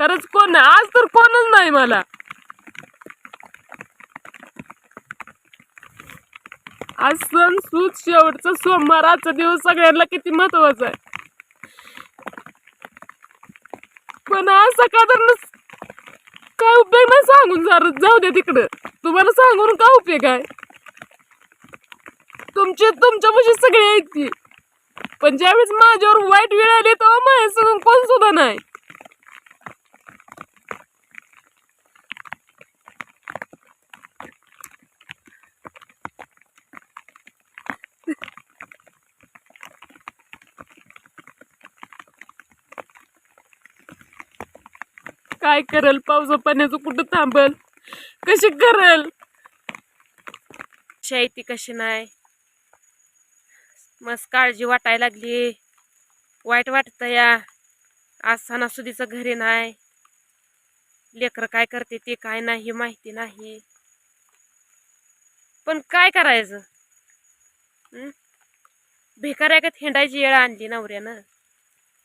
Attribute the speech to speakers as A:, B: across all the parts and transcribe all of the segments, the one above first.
A: खरंच कोण नाही? आज तर कोणच नाही मला. आज सण सूत शेवटचा सोमवार आजचा दिवस सगळ्यांना किती महत्त्वाचा आहे. पण आज सकाळ काय उपयोग नाही सांगून जाऊ दे तिकडं. तुम्हाला सांगून काय उपयोग आहे? तुमचे तुमच्या सगळे आहेत ती. पण ज्यावेळेस माझ्यावर वाईट वेळ आली तेव्हा माझ्या सांगून कोण सुद्धा नाही. काय करल? पावसा पाण्याचं कुठं थांबल? कशी करल? कशी आहे ती कशी नाही? मस्त काळजी वाटायला लागली. वाईट वाटतं या. आज सणासुदीचं घरी नाही. लेकरं काय करते ते काय नाही माहिती नाही. पण काय करायचं? हं? भिकाऱ्यागत हिंडायची येळ आणली नवऱ्यानं?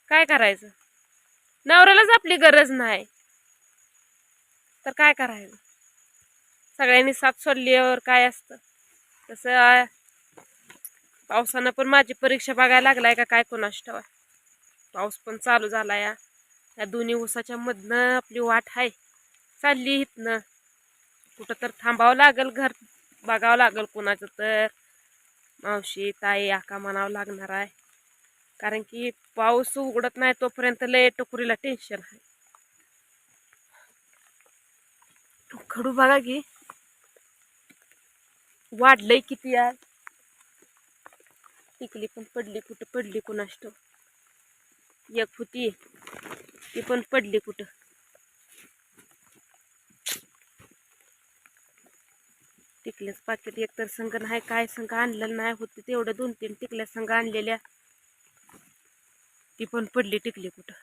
A: काय करायचं? नवऱ्यालाच आपली गरज नाही. तर काय करायचं? सगळ्यांनी साथ सोडल्यावर काय असतं? तसं पावसानं पण माझी परीक्षा बघायला लागलाय का काय कोणास ठेवा पाऊस पण चालू झाला या या दोन्ही ऊसाच्या मधनं आपली वाट आहे. चालली इथनं. कुठं तर थांबावं लागल घर बघावं लागल कोणाचं तर. मावशी ताई आका म्हणावं लागणार आहे. कारण की पाऊस उघडत नाही तोपर्यंत लय टोकरीला टेन्शन आहे. खडू बघा की. वाढलंय किती टिकली पण पडली एक होती. ती पण पडली कुठं. टिकल्याच पाकिट एकतर संघ नाही, काय संघ आणलेलं नाही होते दोन तीन टिकल्या संघ आणलेल्या. ती टिकली कुठं.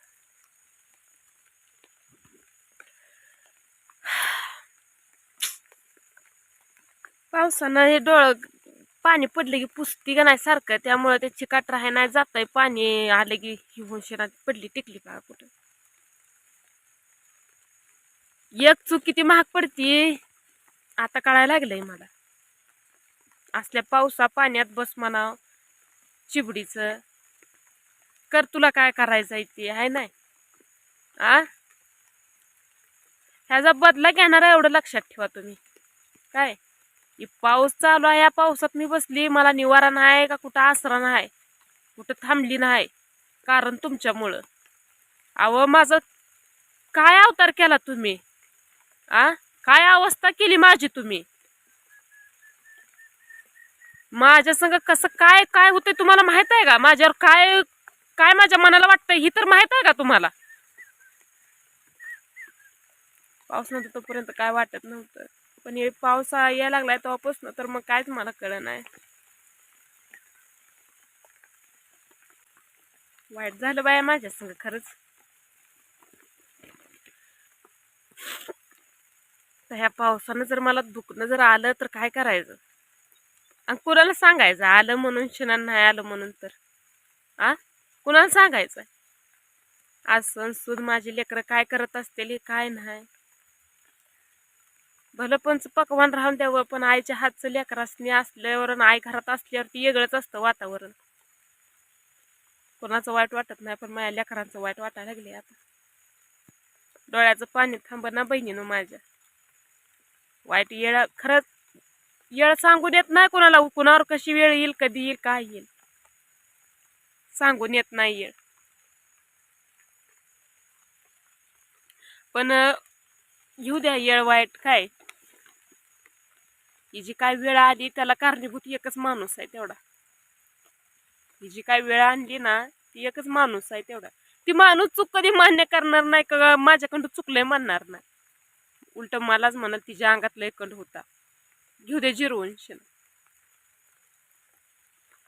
A: पावसानं हे डोळ पाणी पडलं की पुसती का नाही सारखं. त्यामुळे त्याची चिकाट आहे नाही जात पाणी आलं की ही होशिरात पडली टिकली का कुठं? एक चूक किती महाग पडती? आता कळायला लागलंय मला. असल्या पावसा पाण्यात बस म्हणा चिबडीचं. कर तुला काय करायचं आहे ते आहे नाही? आ? ह्याचा बदला घेणार एवढं लक्षात ठेवा तुम्ही. काय? पाऊस चालू आहे या पावसात मी बसली मला निवारा नाही का कुठं आसरा नाही कुठं थांबली नाही कारण तुमच्यामुळं. अव माझं काय अवतार केला तुम्ही? आ? काय अवस्था केली माझी तुम्ही? माझ्या संग कसं काय काय होतंय तुम्हाला माहीत आहे का? माझ्यावर काय काय माझ्या मनाला वाटतंय ही तर माहीत आहे का तुम्हाला? पाऊस नव्हतं तोपर्यंत काय वाटत नव्हतं. पण हे पाऊस यायला लागलाय तेव्हापासून तर मग कायच मला कळ नाही वाईट झालं बाया माझ्या संग खरंच. तर ह्या पावसानं जर मला दुखणं जर आलं तर काय करायचं? आणि कुणाला सांगायचं? आलं म्हणून शिना नाही आलं म्हणून तर. आ? कुणाला सांगायचं? आज सण सूद माझी लेकरं काय करत असतील काय नाही. भलं पण पकवान राहून द्यावं पण आईच्या हातचं लेकरासनी असल्यावर आणि आई घरात असल्यावरती वेगळंच असतं वातावरण. कोणाचं वाईट वाटत नाही पण माझ्या लेकरांचं वाईट वाटायला लागले आता. डोळ्याचं पाणी थांब ना बहिणीनं माझ्या. वाईट येळ खरंच येळ सांगून येत नाही कोणाला कुणावर कशी वेळ येईल कधी येईल काय येईल. सांगून येत नाही येळ. पण येऊ द्या येळ वाईट काय? ही जी काय वेळ आली त्याला कारणीभूत एकच माणूस आहे तेवढा. ही जी काय वेळ आणली ना ती एकच माणूस आहे तेवढा. ती माणूस चूक कधी मान्य करणार नाही का? माझ्याकडं चुकलंय म्हणणार नाही. उलट मलाच म्हणाल तिच्या अंगातला एकंड होता. घेऊ दे जिरवून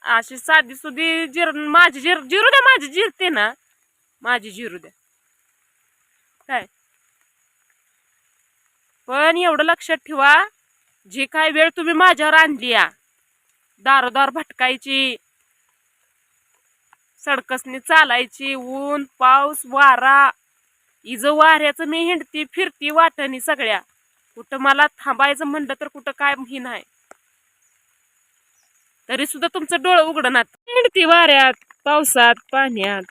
A: अशी साधी सुधी जिर माझी जिर जिरू द्या माझी जिरते ना. माझी जिरू द्या काय? पण एवढं लक्षात ठेवा जी काय वेळ तुम्ही माझ्यावर आणली या? दारोदार भटकायची सडकसनी चालायची ऊन पाऊस वारा इज वाऱ्याचं मी हिंडती फिरती वाटणी सगळ्या. कुठं मला थांबायचं म्हणलं तर कुठं काय ही नाही. तरी सुद्धा तुमचं डोळं उघडणार हिंडती वाऱ्यात पावसात पाण्यात.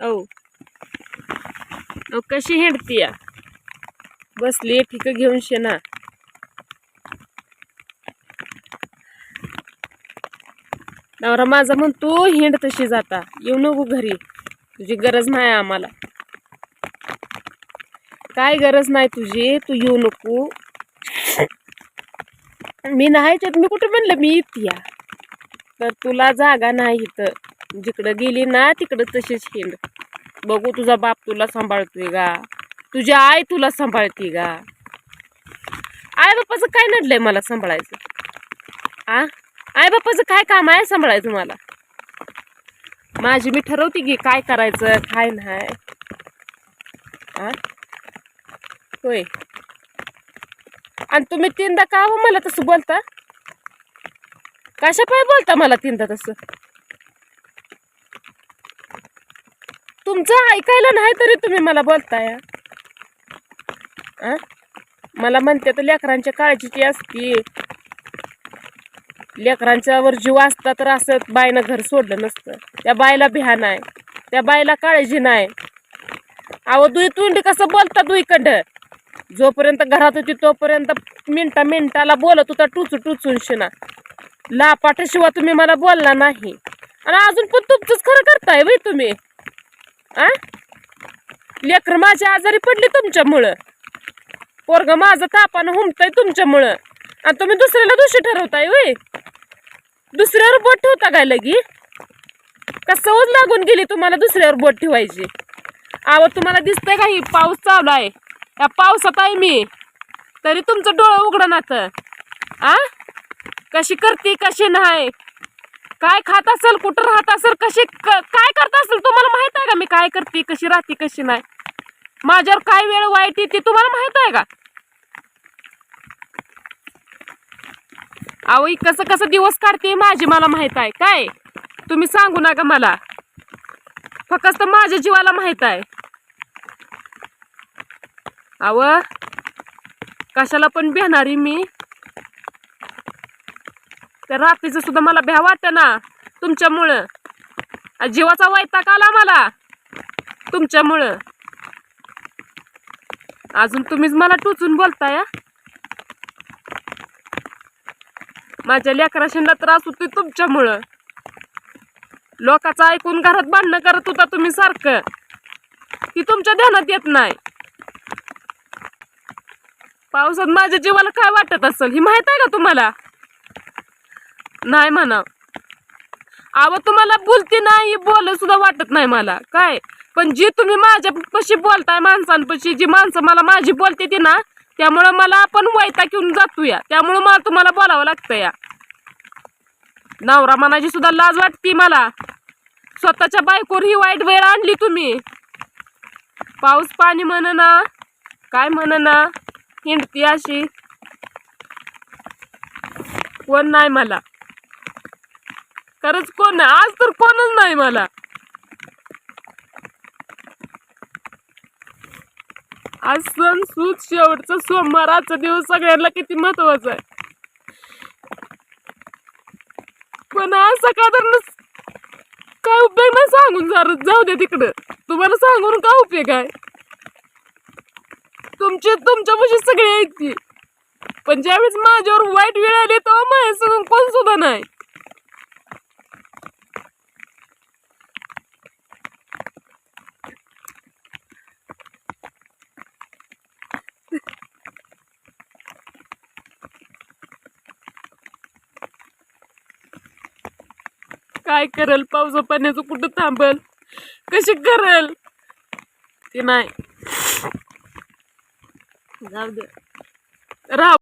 A: औ. कशी हिंडती या? बसली ठिक घेऊन शेना नवरा माझा म्हणतो हिंड तशी जाता. येऊ नको घरी. तुझी गरज नाही आम्हाला. काय गरज नाही तुझी? तू येऊ नको. मी नाही मी कुठं म्हणलं? मी येते या. तर तुला जागा नाही इथं. जिकडं गेली ना तिकडं तशीच हिंड. बघू तुझा बाप तुला सांभाळतोय का? तुझी आई तुला सांभाळते का? आई बापाचं काय नडलंय मला सांभाळायचं? आ? आई बापाचं काय काम आहे सांभाळायचं तुम्हाला माझी मी ठरवते की काय करायचं काय नाही. होय. आणि तुम्ही तीनदा का हो मला तसं बोलता? कशा पाय बोलता मला तीनदा तसं? तुमचं ऐकायला नाही तरी तुम्ही मला बोलताय. आ? मला म्हणते तर लेकरांच्या काळजीची असती. लेकरांच्यावर जीव असता तर असं बाईनं घर सोडलं नसतं. त्या बाईला भ्या नाही. त्या बाईला काळजी नाही. अहो दुई तुंडी कसं बोलता दुईकंड? जोपर्यंत घरात होती तोपर्यंत मिनटा मिनटाला बोलत होता टुचू टुचून शिना. लापाटाशिवाय तुम्ही मला बोलला नाही. आणि अजून पण तुमचंच खरं करताय बाई तुम्ही. आ? लेकर माझ्या आजारी पडली तुमच्यामुळं. पोरग माझं तापानं हुमतंय तुमच्यामुळं. आणि तुम्ही दुसऱ्याला दोषी ठरवताय वय. दुसऱ्यावर बोट ठेवता काय लगी का सवज लागून गेली तुम्हाला दुसऱ्यावर बोट ठेवायची? आव तुम्हाला दिसतंय का ही पाऊस चालू आहे? या पावसात आहे मी. तरी तुमचं डोळं उघडं नातं. आ? कशी करते कशी नाही? काय खात असेल कुठं राहत असेल कशी क- काय करत असेल तुम्हाला माहीत आहे का मी काय करते कशी राहते कशी नाही? माझ्यावर काय वेळ वाईट येते तुम्हाला माहीत आहे का? अहो कसं कसं दिवस काढते माझी मला माहीत आहे. काय? तुम्ही सांगू नका मला. फक्त माझ्या जीवाला माहीत आहे. आव कशाला पण भेणारी मी. त्या रात्रीचं सुद्धा मला भ्या वाटत ना तुमच्यामुळं. जीवाचा वैताग आला मला तुमच्यामुळं. अजून तुम्हीच मला टोचून बोलताय हा? माझ्या लेकराशीला त्रास होतोय तुमच्यामुळं. लोकांचं ऐकून घरात भांडणं करत होता तुम्ही सारखं. ती तुमच्या ध्यानात येत नाही. पावसात माझ्या जीवाला काय वाटत असेल ही माहीत आहे का तुम्हाला? नाही म्हणा आव तुम्हाला बोलती नाही बोल सुद्धा वाटत नाही मला. काय? पण जी तुम्ही माझ्या पशी बोलताय माणसांपशी जी माणसं मला माझी बोलते ती ना त्यामुळं मला आपण वैताग येऊन जातो या त्यामुळं मला तुम्हाला बोलावं लागतं या. नवरा मनाची सुद्धा लाज वाटती मला. स्वतःच्या बायकोर ही वाईट वेळ आणली तुम्ही. पाऊस पाणी म्हण ना काय म्हण ना हिंडती अशी. कोण नाही मला. खरंच कोण नाही? आज तर कोणच नाही मला. आज सण सूत शेवटचा सोमवाराचा दिवस सगळ्यांना किती महत्त्वाचा आहे. पण आज सकाळ तर काय उपयोग नाही सांगून जर जाऊ दे तिकडं. तुम्हाला सांगून काय उपयोग आहे? तुमचे तुमच्यापाशी सगळे ऐकते पण ज्यावेळेस माझ्यावर वाईट वेळ आली तेव्हा माझ्या सांगून कोण सुद्धा नाही. काय करल? पावसा पाण्याचं कुठं थांबल? कशी करल? ते नाही. जाऊ दे. राह